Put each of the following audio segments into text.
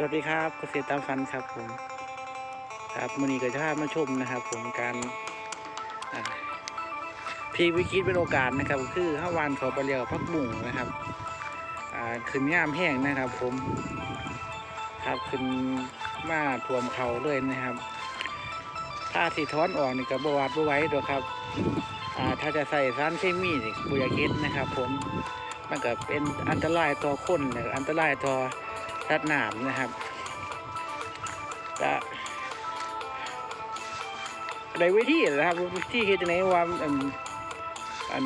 สวัสดีครับเกษตรตามฝันครับผมครับมือนี้ก็จะพามาชมนะครับ ผมการพลิกวิกฤตเป็นโอกาสนะครับ คือห้าวานขาปลาเรียวพักบุ่งนะครับขึ้นงามแห้งนะครับ ผมครับขึ้นมาท่วมเขาเลยนะครับ ถ้าสีท้อนออกนี่ก็บวาดบไว้ดอกครับถ้าจะใส่สารเคมีนี่บุยาคิดนะครับ ผมมันก็เป็นอันตรายต่อคนและอันตรายต่อ ทัดหนามนะครับจะในวิธีนะครับวิธีเฮ็ดจังไงว่าอันอัน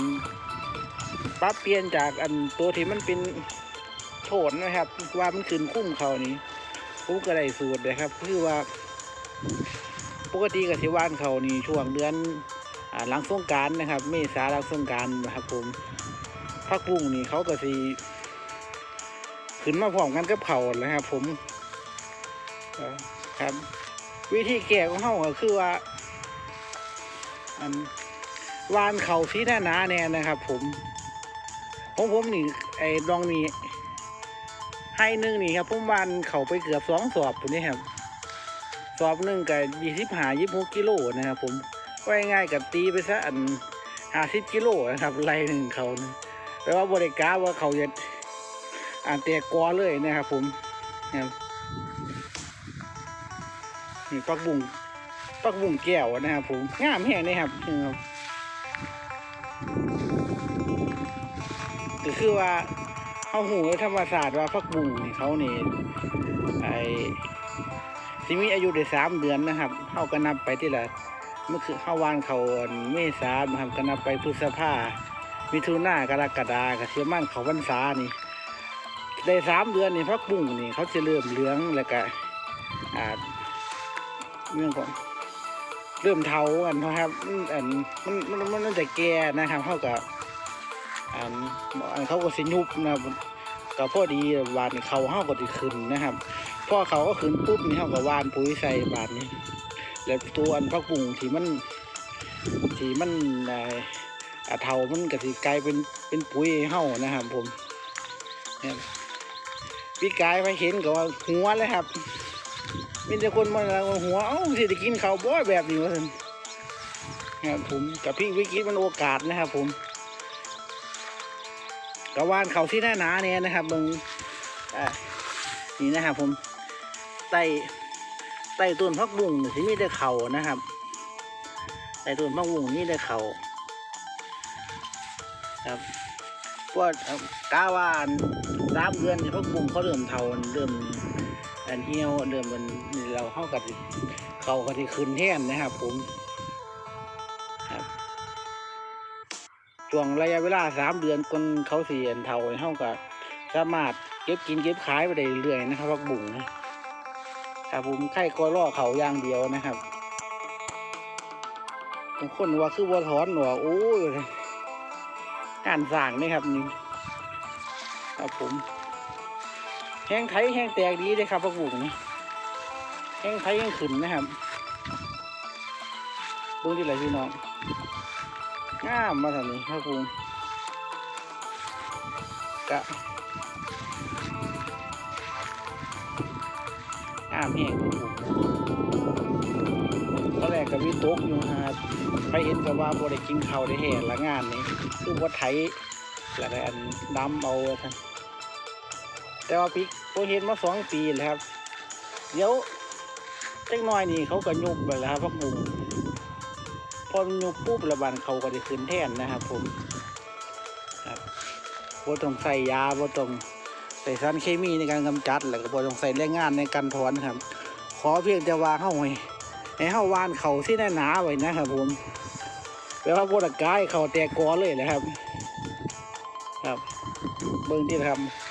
ปรับเปลี่ยนจากอันตัวที่มันเป็นโถนนะครับ ว่ามันขึ้นคุ้มเขานี่ผมก็ได้สูตรนะครับ คือว่า ปกติกับสิว่านเขานี่ช่วงเดือนหลังสงการนะครับ เมษาหลังสงการนะครับ ผมพักบุ้งนี่เขาก็สิ ขึ้นมาพร้อมกันกับเขาเลยครับ ผมครับ วิธีแก้ของเขาก็คือว่าอันวานเขาสีหน้าหนาแน่นะครับ ผมของผมนี่ไอ้ดองนี่ให้หนึ่งนี่ครับผมวานเขาไปเกือบสองสอบตัวนี้ครับ สอบหนึ่งกับยี่สิบหายี่สิบหกกิโลนะครับ ผมว่าง่ายกับตีไปซะอันห้าสิบกิโลนะครับไรหนึ่งเขานะแปลว่าบริการว่าเขาจะ อ่านเตียกอเลยนะครับผมนะครับนี่ปักบุ้งปักบุ้งแก้วนะครับผมงามแห้งนี่ครับครับก็คือว่าเขาหูธรรมศาสตร์ว่าพักบุ้งนี่เขานี่ไอสิมีอายุได้สามเดือนนะครับเขาก็นับไปที่ละเมื่อคือเข้าวานเขาเมษานะครับก็นับไปพฤษภามิถุนากรกฎาก็เทียมันเขาพรรษานี่ ได้สามเดือนนี่พักบุ้งนี่เขาจะเริ่มเหลืองแล้วก็อ่าเรื่องของเริ่มเทากันนะครับอันมันมันมันจะแก่นะครับเขากับอันอันเขาก็สิยุบนะครับก็พอดีบานเขาเขาก็จะขึ้นนะครับพ่อเขาก็ขึ้นปุ๊บนี่เขาก็หวานปุ๋ยใส่บานนี้ แล้วตัวอันพักบุ้งที่มันที่มันอ่าอ่าเทามันก็สิกลายเป็นเป็นปุ๋ยให้านะครับผมเนี่ย พี่กายไปเห็นก็ว่าหัวเลยครับมีแต่คนมาแล้วหัวเอ้าสิจะกินข้าวบ่อยแบบนี้วะท่านครับผมกับพี่วิกฤตมันโอกาสนะครับ ผมกระวานเขาที่หน้าหนาเนี่ยนะครับมึงนี่นะครับ ผมไต่ไต่ต้นพักบุ้งนี่มีแต่เขานะครับไต่ต้นพักบุ้งนี่แต่เขาครับ กเอ่อกาวานสามเดือนที่พวกบุงเขาเริ่มเทาเริ่มอันเหี่ยวเริ่มมันเราเข้ากับเขาก็ที่ขึ้นแท่นนะครับผมครับช่วงระยะเวลาสามเดือนคนเขาเสียนเทาเข้ากับสามารถเก็บกินเก็บขายไปได้เรื่อยนะครับพวกบุ้งนะครับผมไข่ก็ล่อเขาอย่างเดียวนะครับบางคนว่าคือวัวถอนหนัวโอ้ย การสร้างนี่ครับนี่ครับผมแห้งไทยแห้งแตกดีเลยครับพวกบุ๋งนี่แห้งไทยแห้งขึ้นนะครับเบื้องที่ไหนพี่น้องงามมาทางนี้ครับผมกะงามแห้งครับผมตอนแรกกับวิตกอยู่ครับ ไปเห็นกับว่าบ่ได้กินข้าได้แห่ละงานนี้คือว่าไถแล้วก็อันดำเอาท่านแต่ว่าปีผมเห็นมาสองปีแล้วครับ เดี๋ยวเล็กน้อยนี่เขาก็ยุบไปแล้วครับพักบุงพอมยุบปุ๊บระบานเขาก็จะขึ้นแท่นนะครับผมครับบต้องใส่ยาบต้องใส่สารเคมีในการกำจัดแล้วก็บต้องใส่แรงงานในการถอนครับ ขอเพียงแต่ว่าเฮาให้ ให้เฮาวานเขาที่หนาๆไว้นะครับผมแปลว่าบดกายเขาแตกกอเลยนะครับ ครับ เบิ่งที่ท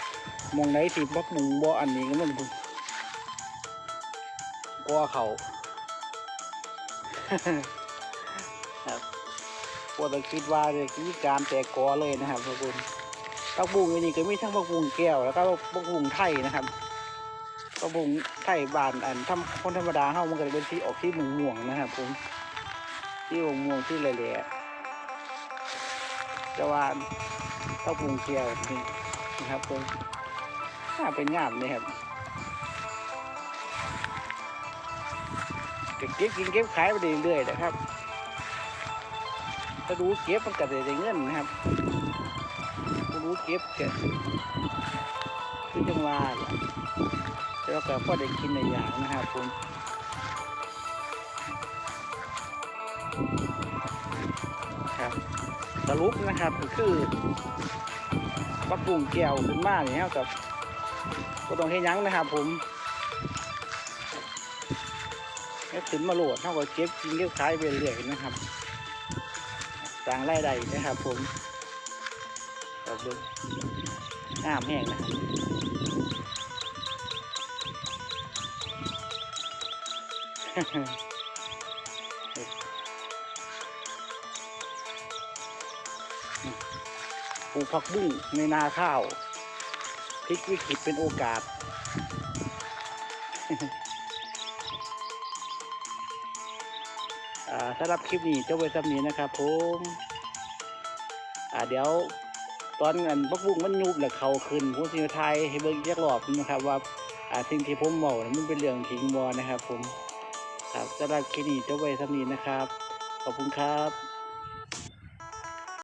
ำมองไหนที่บักหมุงบ่อันนี้ก็มันกอเขาครับพวกเราคิดว่าจะมีการแตกกอเลยนะครับพวกคุณปักบุงอันนี้ก็มีทั้งปักบุงแก้วแล้วก็ปักบุงไทยนะครับ ปักบุงไทยบานอันทำคนธรรมดาเฮามันก็เป็นสีออกที่มงม่วงนะครับผมที่วงม่วงที่แหล่ๆจะวาเต้าปรุงเกลียวนี่นะครับผมน่าเป็นงามเลยครับเก็บกินเก็บขายไปเรื่อยๆนะครับถ้าดูเก็บมันก็ได้เงินนะครับถ้าดูเก็บเก็คือจังหวะ แต่ว่าก็พอได้กินในอย่างนะครับผมครับสรุปนะครับก็คือปักบุ้งแก้วขึ้นมาเนี่ยกับก็ต้องให้ยั้งนะครับผมให้วขึ้นมาโหลดเท่ากับเก็บกินเก็บขายไปเรื่อยๆนะครับสร้างไรายได้นะครับผมขอบคุณงามแห้งนะครับ ปลูกผักบุ้งในนาข้าวพลิกวิกฤตเป็นโอกาส สำหรับคลิปนี้เจ้าไว้ซ้ำนี้นะครับผมเดี๋ยวตอนอันพักบุ้งมันยุบแล้วเขาขึ้นผมสิมาทยให้เบิ่งอีกจักรอบหนึ่งนะครับว่าสิ่งที่ผมบอกนั้นมันเป็นเรื่องจริงบอนะครับผม ครับสำหรับคลิปนี้เจ้าไว้ซ้ำนี้นะครับ ขอบคุณครับ